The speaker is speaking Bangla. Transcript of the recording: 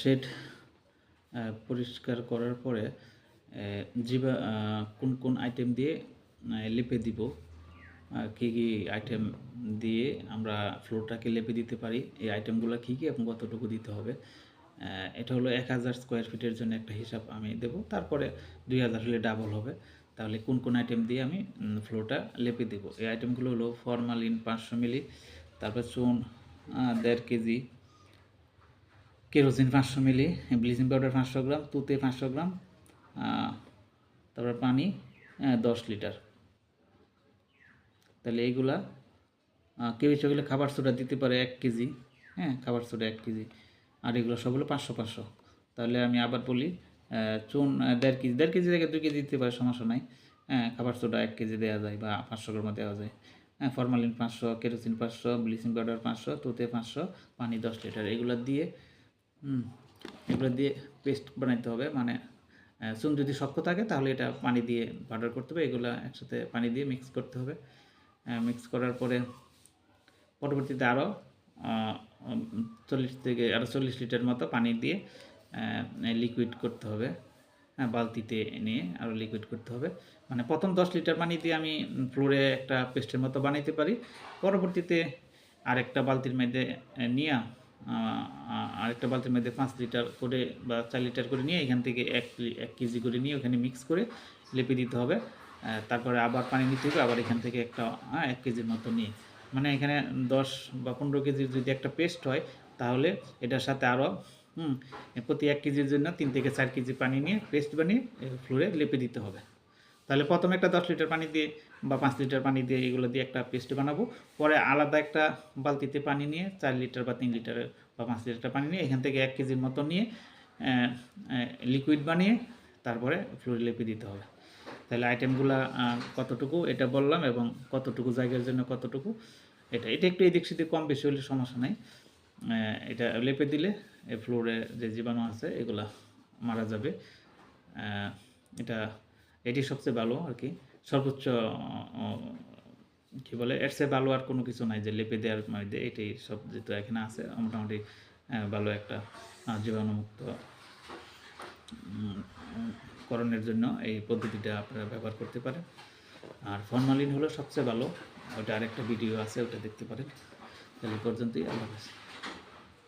শেড পরিষ্কার করার পরে জীবা কোন কোন আইটেম দিয়ে লেপে দিব কী কী আইটেম দিয়ে আমরা ফ্লোরটাকে লেপে দিতে পারি, এই আইটেমগুলো কী কী এবং কতটুকু দিতে হবে এটা হলো এক হাজার স্কোয়ার ফিটের জন্য একটা হিসাব আমি দেব, তারপরে দুই হাজার হলে ডাবল হবে, তাহলে কোন কোন আইটেম দিয়ে আমি ফ্লোরটা লেপে দেব, এই আইটেমগুলো হলো ফরমালিন পাঁচশো মিলি তারপর চুন দেড় কেজি কেরোসিন পাঁচশো মিলি, ব্লিচিং পাউডার পাঁচশো গ্রাম, তুতে পাঁচশো গ্রাম তারপর পানি দশ লিটার। তাহলে এইগুলা কেউ ইচ্ছে খাবার সোডা দিতে পারে এক কেজি হ্যাঁ খাবার সোডা এক কেজি। আর এগুলো সব হলো পাঁচশো পাঁচশো। তাহলে আমি আবার বলি চুন দেড় কেজি দেড় কেজি থেকে দুই কেজি দিতে পারে, সমস্যা নাই। হ্যাঁ খাবার সোডা এক কেজি দেওয়া যায় বা পাঁচশো গ্রামও দেওয়া যায়। হ্যাঁ ফরমালিন পাঁচশো, কেরোসিন পাঁচশো, ব্লিচিং পাউডার পাঁচশো, তুতে পাঁচশো, পানি দশ লিটার। এগুলো দিয়ে হুম, এগুলো দিয়ে পেস্ট বানাইতে হবে। মানে চুন যদি শক্ত থাকে তাহলে এটা পানি দিয়ে পাউডার করতে হবে। এগুলো একসাথে পানি দিয়ে মিক্স করতে হবে। মিক্স করার পরে পরবর্তীতে আরও চল্লিশ থেকে আরও চল্লিশ লিটার মতো পানি দিয়ে লিকুইড করতে হবে। হ্যাঁ বালতিতে নিয়ে আরও লিকুইড করতে হবে। মানে প্রথম দশ লিটার পানি দিয়ে আমি ফ্লোরে একটা পেস্টের মতো বানাইতে পারি। পরবর্তীতে আরেকটা বালতির মধ্যে নিয়ে আরেকটা বালতির মধ্যে পাঁচ লিটার করে বা চার লিটার করে নিয়ে এখান থেকে এক এক কেজি করে নিয়ে ওখানে মিক্স করে লেপে দিতে হবে। তারপরে আবার পানি নিতে হবে, আবার এখান থেকে একটা এক কেজির মতো নিয়ে। মানে এখানে দশ বা পনেরো কেজির যদি একটা পেস্ট হয়, তাহলে এটার সাথে আরও প্রতি এক কেজির জন্য তিন থেকে চার কেজি পানি নিয়ে পেস্ট বানিয়ে ফ্লোরে লেপে দিতে হবে। তাহলে প্রথমে একটা দশ লিটার পানি দিয়ে বা পাঁচ লিটার পানি দিয়ে এগুলো দিয়ে একটা পেস্ট বানাবো। পরে আলাদা একটা বালতিতে পানি নিয়ে চার লিটার বা তিন লিটার বা পাঁচ লিটার পানি নিয়ে এখান থেকে এক কেজির মতো নিয়ে লিকুইড বানিয়ে তারপরে ফ্লোরে লেপে দিতে হবে। তাহলে আইটেমগুলো কতটুকু এটা বললাম এবং কতটুকু জায়গার জন্য কতটুকু এটা এটা একটু এদিক সেদিক কম বেশি হলে সমস্যা নাই। এটা লেপে দিলে এই ফ্লোরে যে জীবাণু আছে এগুলা মারা যাবে। এটা এটি সবচেয়ে ভালো আর কি। সর্বোচ্চ কি বলে, এর চেয়ে ভালো আর কোনো কিছু নাই যে লেপে দেওয়ার মধ্যে এটাই সব যেহেতু এখানে আছে, মোটামুটি ভালো একটা জীবাণুমুক্ত করণের জন্য এই পদ্ধতিটা আপনারা ব্যবহার করতে পারেন। আর ফর্মালিন হলো সবচেয়ে ভালো। ওটা আরেকটা ভিডিও আছে, ওটা দেখতে পারেন। তাহলে পর্যন্তই, আল্লাহ হাফেজ।